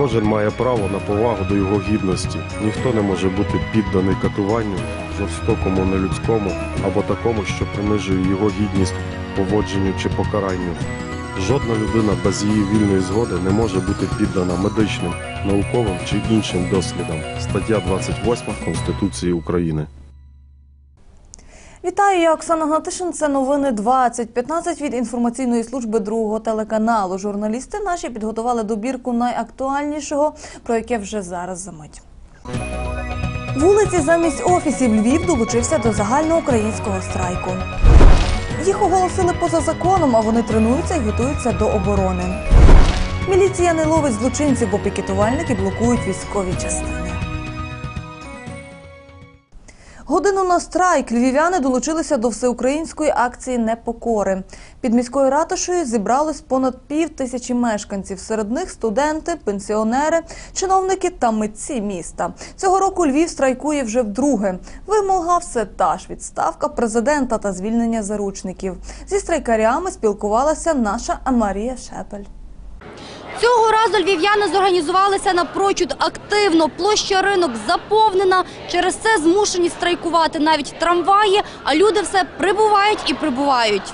Кожен має право на повагу до його гідності. Ніхто не може бути підданий катуванню, жорстокому, нелюдському або такому, що принижує його гідність, поводженню чи покаранню. Жодна людина без її вільної згоди не може бути піддана медичним, науковим чи іншим дослідам. Стаття 28 Конституції України. Вітаю, я Оксана Гнатишин. Це новини 2015 від інформаційної служби другого телеканалу. Журналісти наші підготували добірку найактуальнішого, про яке вже зараз замить. Вулиці замість офісів Львів долучився до загальноукраїнського страйку. Їх оголосили поза законом, а вони тренуються і готуються до оборони. Міліція не ловить злочинців, бо пікетувальники блокують військові частини. Годину на страйк львів'яни долучилися до всеукраїнської акції непокори. Під міською ратушею зібралось понад пів тисячі мешканців. Серед них студенти, пенсіонери, чиновники та митці міста. Цього року Львів страйкує вже вдруге. Вимога все та ж відставка президента та звільнення заручників. Зі страйкарями спілкувалася наша Марія Шепель. Цього разу львів'яни зорганізувалися напрочуд активно. Площа ринок заповнена. Через це змушені страйкувати навіть трамваї, а люди все прибувають і прибувають.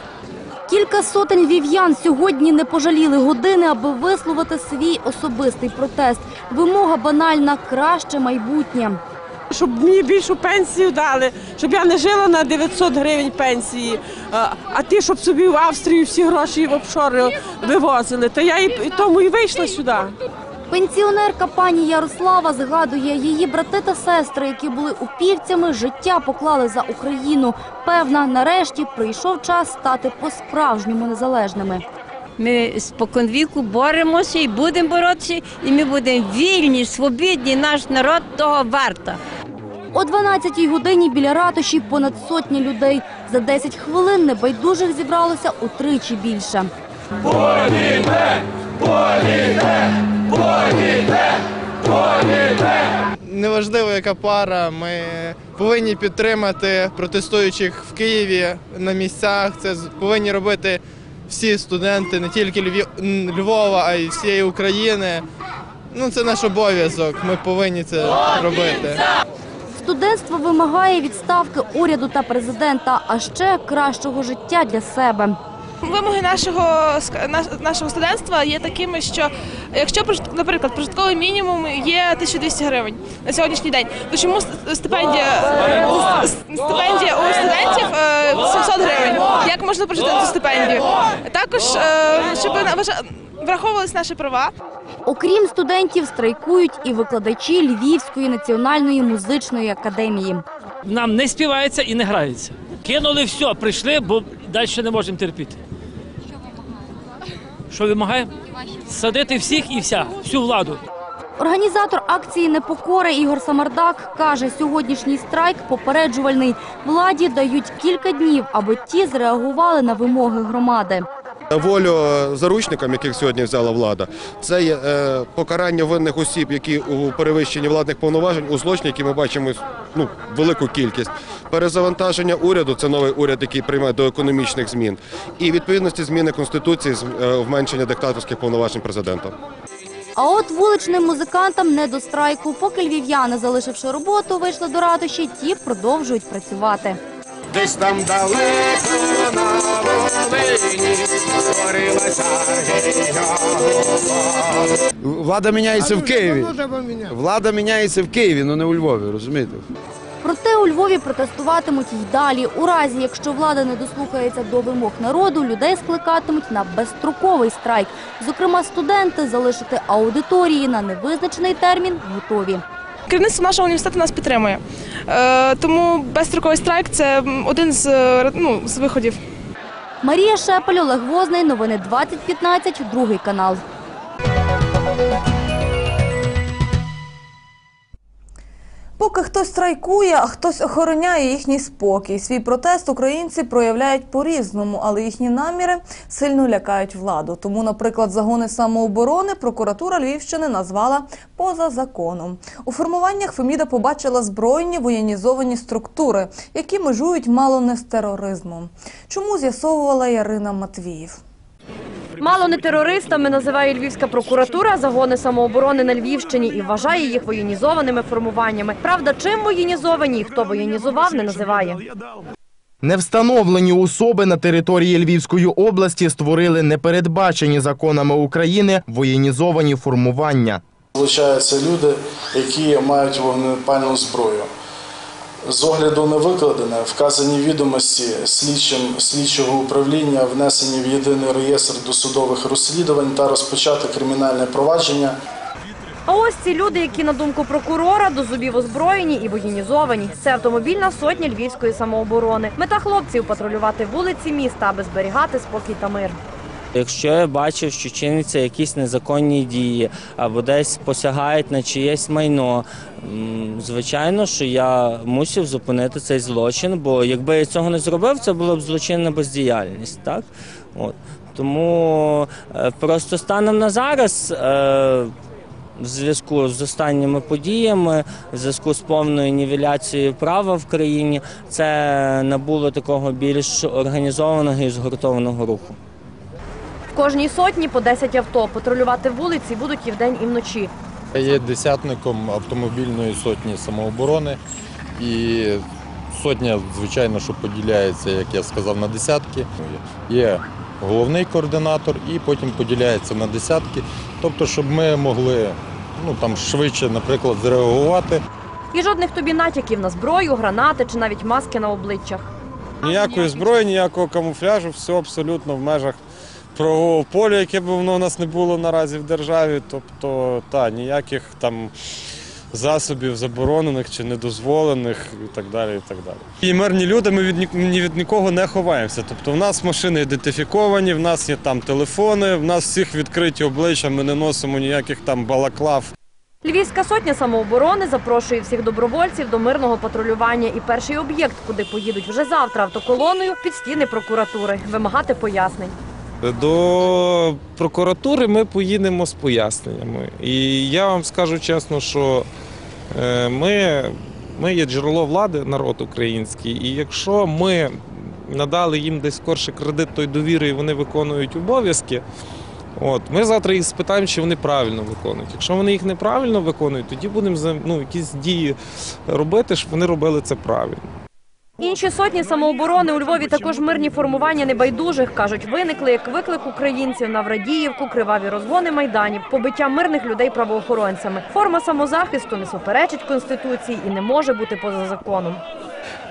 Кілька сотень львів'ян сьогодні не пожаліли години, аби висловити свій особистий протест. Вимога банальна – краще майбутнє. Щоб мені більшу пенсію дали, щоб я не жила на 900 гривень пенсії, а, ті, щоб собі в Австрію всі гроші в офшори вивозили. То я і тому і вийшла сюди. Пенсіонерка пані Ярослава згадує, її брати та сестри, які були упівцями, життя поклали за Україну. Певна, нарешті прийшов час стати по-справжньому незалежними. Ми споконвіку боремося і будемо боротися, і ми будемо вільні, свобідні. Наш народ того варта. О 12-й годині біля ратуші понад сотні людей. За 10 хвилин небайдужих зібралося утричі більше. Неважливо, яка пара. Ми повинні підтримати протестуючих в Києві на місцях. Це з- повинні робити всі студенти, не тільки Львів, Львова, а й всієї України. Ну, це наш обов'язок. Ми повинні це робити. Студентство вимагає відставки уряду та президента, а ще кращого життя для себе. Вимоги нашого нашого студентства є такими, що якщо наприклад прожитковий мінімум є 1200 гривень на сьогоднішній день, то чому с- стипендія стипендія у студентів е, 700 гривень? Можна прожити на цю стипендію? Також е, щоб враховувалися наші права. Окрім студентів, страйкують і викладачі Львівської національної музичної академії. нам не співається і не грається. Кинули все, прийшли, бо далі не можемо терпіти. Що вимагаємо? Садити всіх і вся, всю владу. Організатор акції непокори Ігор Самардак каже, сьогоднішній страйк попереджувальний. Владі дають кілька днів, аби ті зреагували на вимоги громади. волю заручникам, яких сьогодні взяла влада, це є е, покарання винних осіб, які у перевищенні владних повноважень у злочині, які ми бачимо ну, велику кількість. Перезавантаження уряду це новий уряд, який приймає до економічних змін, і відповідності зміни конституції з е, диктаторських повноважень президента. А от вуличним музикантам не до страйку. Поки львів'яни, залишивши роботу, вийшли до ратуші, ті продовжують працювати. Десь там далеко на Волині створилася. Влада міняється в Києві. Влада міняється в Києві, але не у Львові, розумієте? Проте у Львові протестуватимуть й далі. У разі, якщо влада не дослухається до вимог народу, людей скликатимуть на безстроковий страйк. Зокрема, студенти залишити аудиторії на невизначений термін готові. Керівництво нашого університету нас підтримує. Е, тому безстроковий страйк це один з, е, ну, з виходів. Марія Шепель, Олег Возний. Новини 2015. Другий канал. Поки хтось страйкує, а хтось охороняє їхній спокій. Свій протест українці проявляють по-різному, але їхні наміри сильно лякають владу. Тому, наприклад, загони самооборони прокуратура Львівщини назвала поза законом. У формуваннях Феміда побачила збройні воєнізовані структури, які межують мало не з тероризмом. Чому з'ясовувала Ярина Матвіїв? Мало не терористами називає львівська прокуратура загони самооборони на Львівщині і вважає їх воєнізованими формуваннями. Правда, чим воєнізовані і хто воєнізував, не називає. Невстановлені особи на території Львівської області створили непередбачені законами України воєнізовані формування. Залучаються люди, які мають вогнепальну зброю. З огляду на викладене, вказані відомості слідчим слідчого управління внесені в єдиний реєстр досудових розслідувань та розпочати кримінальне провадження А ось ці люди, які на думку прокурора до зубів озброєні і воєнізовані. Це автомобільна сотня львівської самооборони. Мета хлопців патрулювати вулиці міста, аби зберігати спокій та мир. Якщо я бачив, що чиняться якісь незаконні дії або десь посягають на чиєсь майно, звичайно, що я мусив зупинити цей злочин, бо якби я цього не зробив, це була б злочинна бездіяльність. Так? От. Тому е, просто станом на зараз. е, В зв'язку з останніми подіями, в зв'язку з повною нівеляцією права в країні, це набуло такого більш організованого і згуртованого руху. Кожній сотні по 10 авто. Патрулювати вулиці будуть і вдень, і вночі. Я є десятником автомобільної сотні самооборони. І сотня, звичайно, що поділяється, як я сказав, на десятки. Є головний координатор і потім поділяється на десятки. Тобто, щоб ми могли ну, там, швидше, наприклад, зреагувати. І жодних тобі натяків на зброю, гранати чи навіть маски на обличчях. Ніякої зброї, ніякого камуфляжу, все абсолютно в межах правового поля, яке б воно у нас не було наразі в державі. Тобто, та, ніяких там засобів заборонених чи недозволених і так далі. І так далі. І мирні люди, ми від ні, від нікого не ховаємося. Тобто, в нас машини ідентифіковані, в нас є там телефони, в нас всіх відкриті обличчя, ми не носимо ніяких там балаклав. Львівська сотня самооборони запрошує всіх добровольців до мирного патрулювання. І перший об'єкт, куди поїдуть вже завтра автоколоною, під стіни прокуратури, вимагати пояснень. До прокуратури ми поїдемо з поясненнями. І я вам скажу чесно, що е, ми, ми є джерело влади, народ український, і якщо ми надали їм десь скорше кредит той довіри, і вони виконують обов'язки. От ми завтра їх спитаємо, чи вони правильно виконують. Якщо вони їх неправильно виконують, тоді будемо ну, якісь дії робити, щоб вони робили це правильно. Інші сотні самооборони у Львові також мирні формування небайдужих кажуть, виникли як виклик українців на Врадіївку, криваві розгони майданів, побиття мирних людей правоохоронцями. Форма самозахисту не суперечить конституції і не може бути поза законом.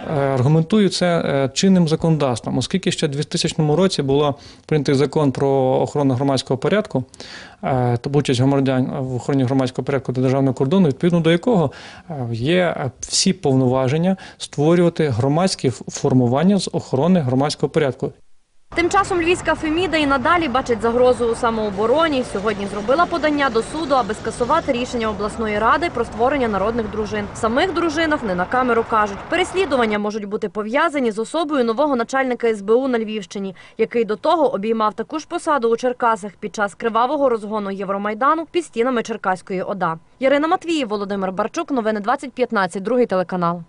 Е, Аргументую це е, чинним законодавством, оскільки ще в 2000 році було прийнятий закон про охорону громадського порядку е, та участь громадян в охороні громадського порядку та державного кордону, відповідно до якого є всі повноваження створювати громадські формування з охорони громадського порядку. Тим часом львівська Феміда і надалі бачить загрозу у самообороні. Сьогодні зробила подання до суду, аби скасувати рішення обласної ради про створення народних дружин. Самих дружинах не на камеру кажуть. Переслідування можуть бути пов'язані з особою нового начальника СБУ на Львівщині, який до того обіймав таку ж посаду у Черкасах під час кривавого розгону Євромайдану під стінами Черкаської ОДА. Ярина Матвіїв, Володимир Барчук. Новини 2015. Другий телеканал.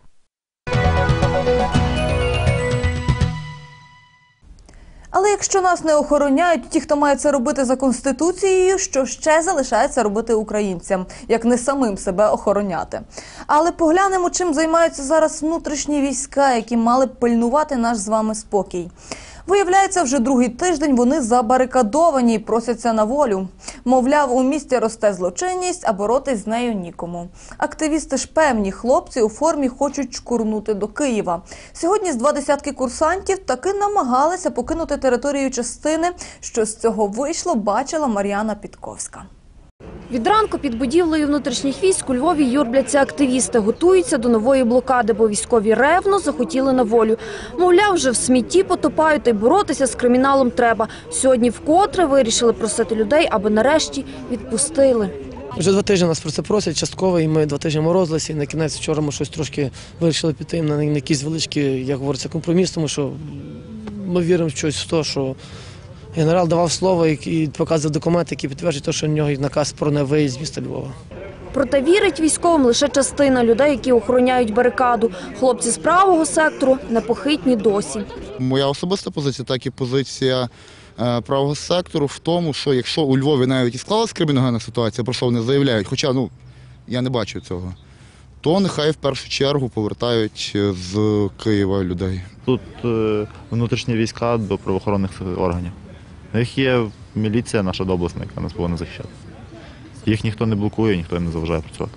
Але якщо нас не охороняють, ті, хто має це робити за конституцією, що ще залишається робити українцям, як не самим себе охороняти. Але поглянемо, чим займаються зараз внутрішні війська, які мали б пильнувати наш з вами спокій. Виявляється, вже другий тиждень вони забарикадовані і просяться на волю. Мовляв, у місті росте злочинність, а боротись з нею нікому. Активісти ж певні хлопці у формі хочуть шкурнути до Києва. Сьогодні з два десятки курсантів таки намагалися покинути територію частини. Що з цього вийшло, бачила Мар'яна Підковська. Від ранку під будівлею внутрішніх військ у Львові юрбляться активісти, готуються до нової блокади, бо військові ревно захотіли на волю. Мовляв, вже в смітті потопають й боротися з криміналом треба. Сьогодні вкотре вирішили просити людей, аби нарешті відпустили. Вже два тижні нас про це просять частково, і ми два тижні морозилися. І на кінець вчора ми щось трошки вирішили піти на, якийсь величкий, як говориться, компроміс, тому що ми віримо в щось в те, що генерал давав слово і, показував документи, які підтверджують, що в нього є наказ про невиїзд з міста Львова. Проте вірить військовим лише частина людей, які охороняють барикаду. Хлопці з правого сектору непохитні досі. Моя особиста позиція, так і позиція е, правого сектору в тому, що якщо у Львові навіть і склалась криміногенна ситуація, про що вони заявляють, хоча ну я не бачу цього, то нехай в першу чергу повертають е, з Києва людей. Тут е, внутрішні війська до правоохоронних органів. У них є міліція наша доблесна, яка нас повинна захищати. Їх ніхто не блокує, ніхто не заважає працювати.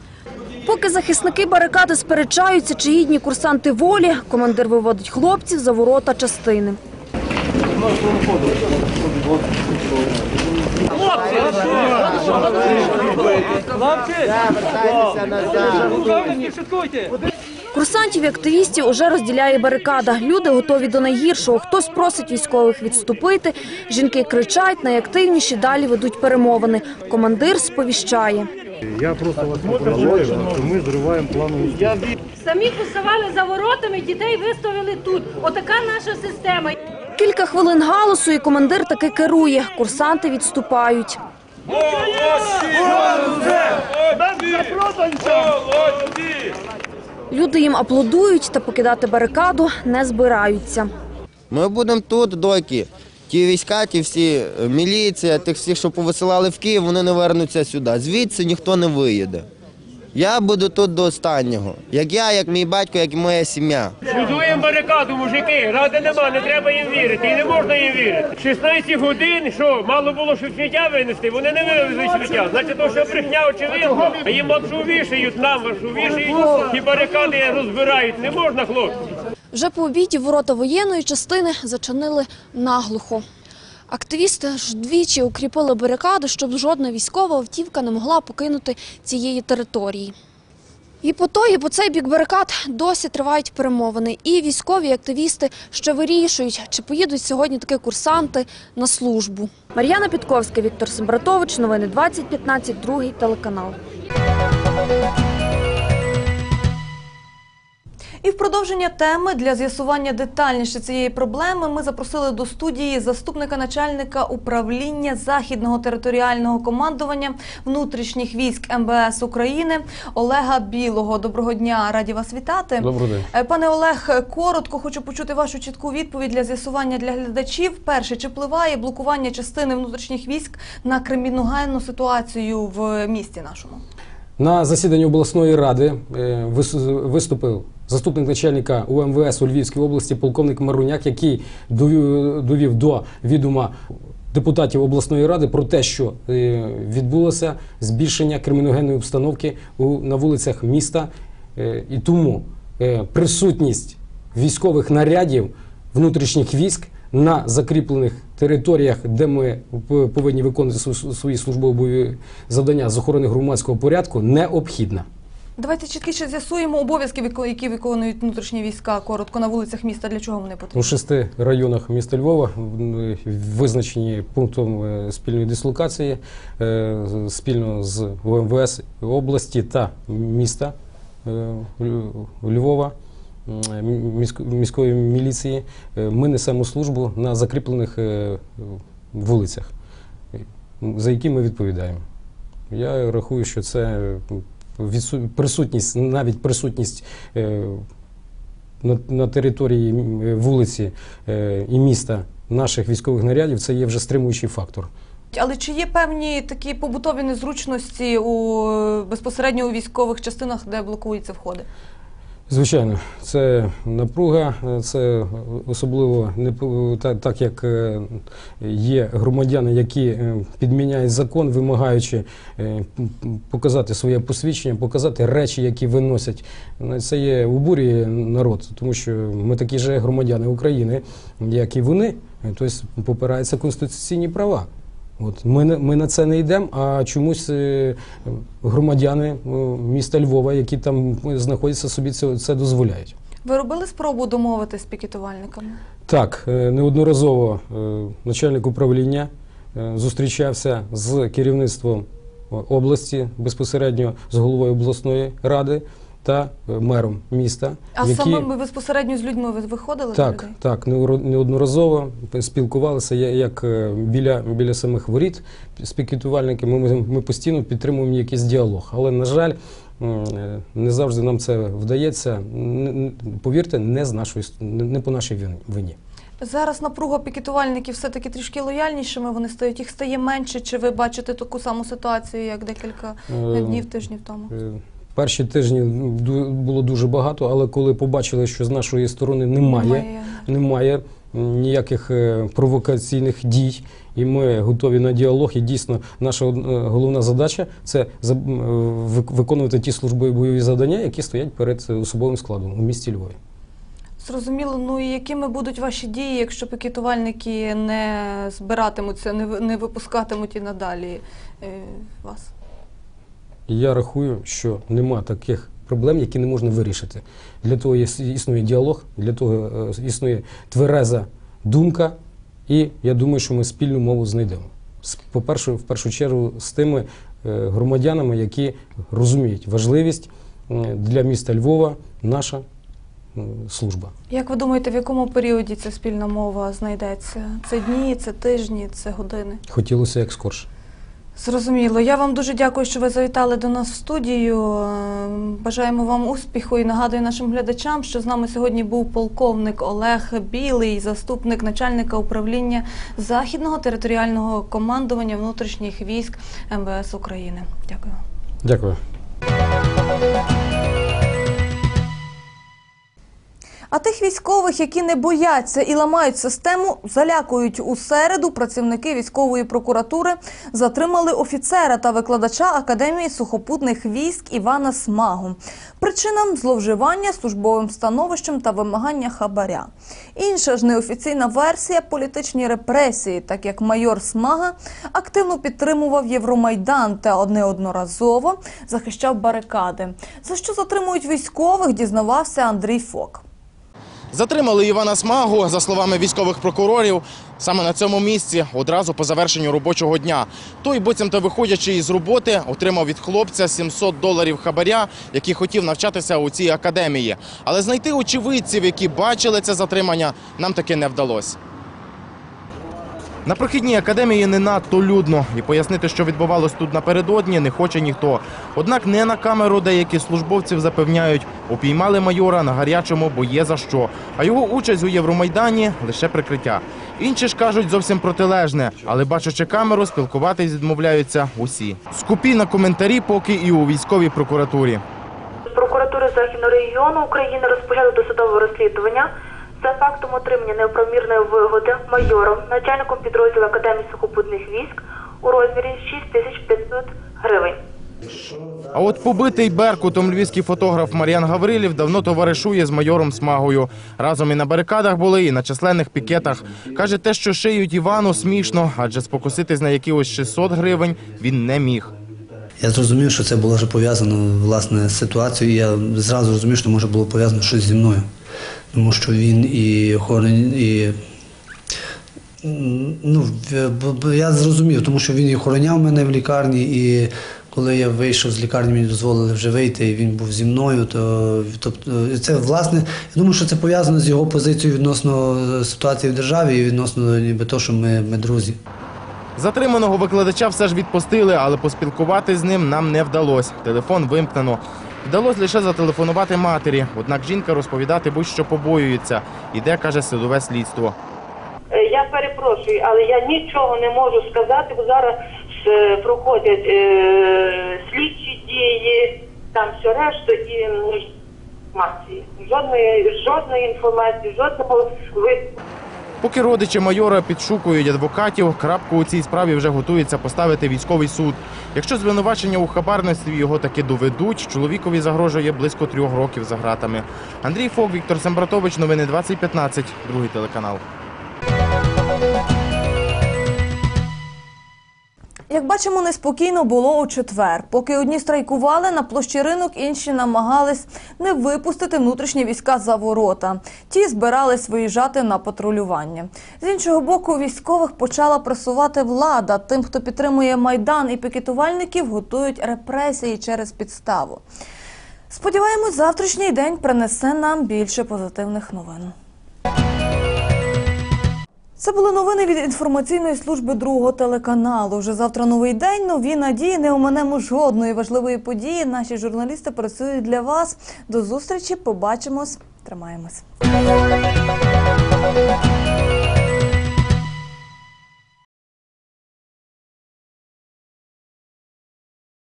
Поки захисники барикади сперечаються, чи гідні курсанти волі, командир виводить хлопців за ворота частини. Курсантів і активістів уже розділяє барикада. Люди готові до найгіршого. Хтось просить військових відступити. Жінки кричать, найактивніші далі ведуть перемовини. Командир сповіщає. Я просто вас попереджаю, що ми зриваємо планову Самі поставали за воротами, дітей виставили тут. Отака наша система. Кілька хвилин галасу, і командир таки керує. Курсанти відступають. Люди їм аплодують та покидати барикаду не збираються. Ми будемо тут, доки ті війська, ті всі е, міліція, тих всіх, що повисилали в Київ, вони не вернуться сюди. Звідси ніхто не виїде. Я буду тут до останнього. Як я, як мій батько, як і моя сім'я. Будуємо барикаду, мужики. Ради нема, не треба їм вірити. І не можна їм вірити. 16 годин, що мало було щоб сміття винести, вони не вивезли сміття. Значить, то, що брехня очевидно, а їм маршу вішають, нам маршу вішають, і барикади розбирають. Не можна, хлопці. Вже по обіді ворота воєнної частини зачинили наглухо. Активісти ж двічі укріпили барикади, щоб жодна військова автівка не могла покинути цієї території. І по той, і по цей бік барикад досі тривають перемовини. І військові і активісти ще вирішують, чи поїдуть сьогодні таки курсанти на службу. Мар'яна Підковська, Віктор Сембратович, новини 2015, другий телеканал. І в продовження теми для з'ясування детальніше цієї проблеми ми запросили до студії заступника начальника управління західного територіального командування внутрішніх військ МВС України Олега Білого. Доброго дня, раді вас вітати. Добрий день. Е, Пане Олег, коротко хочу почути вашу чітку відповідь для з'ясування для глядачів. Перше, чи впливає блокування частини внутрішніх військ на криміногенну ситуацію в місті нашому? На засіданні обласної ради е, виступив заступник начальника УМВС у Львівській області, полковник Маруняк, який довів, до відома депутатів обласної ради про те, що е, відбулося збільшення криміногенної обстановки на вулицях міста. Е, І тому е, присутність військових нарядів внутрішніх військ на закріплених територіях, де ми повинні виконувати свої службові завдання з охорони громадського порядку, необхідна. Давайте чіткіше з'ясуємо обов'язки, які виконують внутрішні війська коротко на вулицях міста. Для чого вони потрібні? У шести районах міста Львова визначені пунктом е, спільної дислокації е, спільно з УМВС області та міста е, Львова. міської міліції ми несемо службу на закріплених вулицях, за які ми відповідаємо. Я рахую, що це присутність, навіть присутність е, на, на території е, вулиці е, і міста наших військових нарядів це є вже стримуючий фактор. Але чи є певні такі побутові незручності у безпосередньо у військових частинах, де блокуються входи? Звичайно, це напруга, це особливо не так, як е, є громадяни, які е, підміняють закон, вимагаючи е, показати своє посвідчення, показати речі, які виносять. Ну, Це є обурює народ, тому що ми такі ж громадяни України, як і вони, тобто попираються конституційні права. От ми, на- ми на це не йдемо, а чомусь е, громадяни е, міста Львова, які там знаходяться собі, це, це дозволяють. Ви робили спробу домовитися з пікетувальниками? Так, е, неодноразово начальник управління зустрічався з керівництвом області, безпосередньо з головою обласної ради та е, мером міста. А саме ви безпосередньо з людьми ви виходили Так, людей? так, неодноразово спілкувалися як е, біля, біля самих воріт з пікетувальниками. Ми, ми постійно підтримуємо якийсь діалог. Але, на жаль, е, не завжди нам це вдається. Повірте, не з нашої не по нашій вин- вині. Зараз напруга пікетувальників все-таки трішки лояльнішими. Вони стають, їх стає менше. Чи ви бачите таку саму ситуацію, як декілька днів, тижнів тому? Перші тижні було дуже багато, але коли побачили, що з нашої сторони немає, Немає. ніяких е, провокаційних дій, і ми готові на діалог. І дійсно, наша е, головна задача це е, вик- виконувати ті службові бойові завдання, які стоять перед особовим складом у місті Львові. Зрозуміло, ну і якими будуть ваші дії, якщо пікетувальники не збиратимуться, не, ви- не випускатимуть і надалі вас? І я рахую, що нема таких проблем, які не можна вирішити. Для того існує діалог, для того е, існує твереза думка, і я думаю, що ми спільну мову знайдемо. По-перше, в першу чергу з тими е, громадянами, які розуміють важливість для міста Львова наша служба. Як ви думаєте, в якому періоді ця спільна мова знайдеться? Це дні, це тижні, це години? Хотілося як скорше. Зрозуміло. Я вам дуже дякую, що ви завітали до нас в студію. Бажаємо вам успіху і нагадую нашим глядачам, що з нами сьогодні був полковник Олег Білий, заступник начальника управління Західного територіального командування внутрішніх військ МВС України. Дякую. Дякую. А тих військових, які не бояться і ламають систему, залякують у середу. Працівники військової прокуратури затримали офіцера та викладача Академії сухопутних військ Івана Смагу. Причинам зловживання службовим становищем та вимагання хабаря. Інша ж неофіційна версія політичні репресії, так як майор Смага активно підтримував Євромайдан та неодноразово захищав барикади. За що затримують військових, дізнавався Андрій Фок. Затримали Івана Смагу, за словами військових прокурорів, саме на цьому місці одразу по завершенню робочого дня. Той, буцімто виходячи із роботи, отримав від хлопця 700 доларів хабаря, який хотів навчатися у цій академії. Але знайти очевидців, які бачили це затримання, нам таки не вдалося. На прохідній академії не надто людно, і пояснити, що відбувалось тут напередодні, не хоче ніхто. Однак не на камеру деякі службовців запевняють, упіймали майора на гарячому, бо є за що. А його участь у Євромайдані лише прикриття. Інші ж кажуть зовсім протилежне, але бачачи камеру, спілкуватись відмовляються усі. Скупі на коментарі, поки і у військовій прокуратурі. Прокуратури Західного регіону України розпочато досудове розслідування за фактом отримання неоправомірної вигоди майором, начальником підрозділу Академії сухопутних військ у розмірі 6500 гривень. А от побитий беркутом львівський фотограф Мар'ян Гаврилів давно товаришує з майором Смагою. Разом і на барикадах були, і на численних пікетах. Каже, те, що шиють Івану, смішно, адже спокуситись на якихось 600 гривень він не міг. Я зрозумів, що це було вже пов'язано власне з ситуацією. Я зразу зрозумів, що може було пов'язано щось зі мною. Тому що він і охорон, і ну, я зрозумів, тому що він і охороняв мене в лікарні, і коли я вийшов з лікарні, мені дозволили вже вийти, і він був зі мною. То тобто, це власне, я думаю, що це пов'язано з його позицією відносно е, ситуації в державі і відносно ніби того, що ми, ми друзі. Затриманого викладача все ж відпустили, але поспілкуватись з ним нам не вдалося. Телефон вимкнено. Вдалося лише зателефонувати матері. Однак жінка розповідати будь-що побоюється. Іде, каже, судове слідство. Е, Я перепрошую, але я нічого не можу сказати, бо зараз е, проходять е, слідчі дії, там все решту і інформації. Жодної, жодної інформації, жодного ви. Поки родичі майора підшукують адвокатів, крапку у цій справі вже готується поставити військовий суд. Якщо звинувачення у хабарництві його таки доведуть, чоловікові загрожує близько трьох років за ґратами. Андрій Фок, Віктор Сембратович, новини 2015, другий телеканал. Як бачимо, неспокійно було у четвер. Поки одні страйкували на площі ринок, інші намагались не випустити внутрішні війська за ворота. Ті збирались виїжджати на патрулювання. З іншого боку, військових почала пресувати влада. Тим, хто підтримує майдан і пікетувальників, готують репресії через підставу. Сподіваємось, завтрашній день принесе нам більше позитивних новин. Це були новини від інформаційної служби другого телеканалу. Вже завтра новий день. Нові надії не оминемо жодної важливої події. Наші журналісти працюють для вас. До зустрічі. Побачимось. Тримаємось.